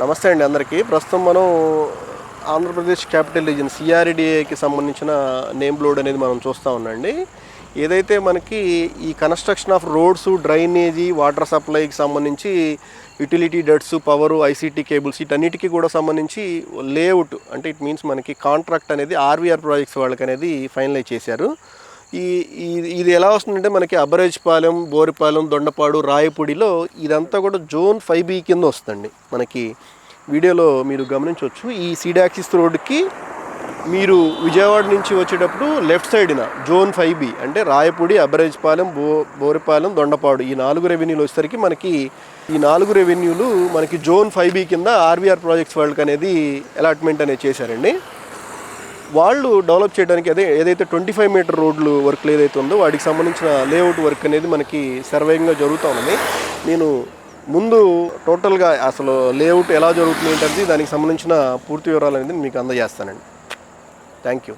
నమస్తే అండి అందరికీ. ప్రస్తుతం మనం ఆంధ్రప్రదేశ్ క్యాపిటల్ రీజన్ సిఆర్డిఏకి సంబంధించిన నేమ్ బోర్డ్ అనేది మనం చూస్తూ ఉన్నాండి ఏదైతే మనకి ఈ construction of roads drainage water సప్లైకి సంబంధించి utility ducts power ICT cables వీటన్నిటికీ కూడా సంబంధించి లేఅవుట్ అంటే ఇట్ మీన్స్ మనకి కాంట్రాక్ట్ అనేది ఆర్వీఆర్ ప్రాజెక్ట్స్ వాళ్ళకి అనేది ఫైనలైజ్ చేశారు. ఈ ఇది ఎలా వస్తుందంటే మనకి అబరేజ్పాలెం బోరిపాలెం దొండపాడు రాయపూడిలో ఇదంతా కూడా జోన్ ఫైవ్ బి కింద వస్తుందండి. మనకి వీడియోలో మీరు గమనించవచ్చు. ఈ సీడాక్సిస్ రోడ్కి మీరు విజయవాడ నుంచి వచ్చేటప్పుడు లెఫ్ట్ సైడ్న జోన్ ఫైవ్ బి అంటే రాయపూడి అబరేజ్పాలెం బో బోరిపాలెం దొండపాడు ఈ నాలుగు రెవెన్యూలు వచ్చేసరికి మనకి ఈ నాలుగు రెవెన్యూలు మనకి జోన్ ఫైవ్ బి కింద ఆర్వీఆర్ ప్రాజెక్ట్స్ వాళ్ళకి అనేది అలాట్మెంట్ అనేది చేశారండి. వాళ్ళు డెవలప్ చేయడానికి అదే ఏదైతే ట్వంటీ ఫైవ్ మీటర్ రోడ్లు వర్క్లు ఏదైతే ఉందో వాటికి సంబంధించిన లేఅవుట్ వర్క్ అనేది మనకి సర్వేయింగ్గా జరుగుతూ ఉంది నేను ముందు టోటల్గా అసలు లేఅవుట్ ఎలా జరుగుతుంది ఏంటంటే దానికి సంబంధించిన పూర్తి వివరాలు అనేది మీకు అందజేస్తానండి. Thank you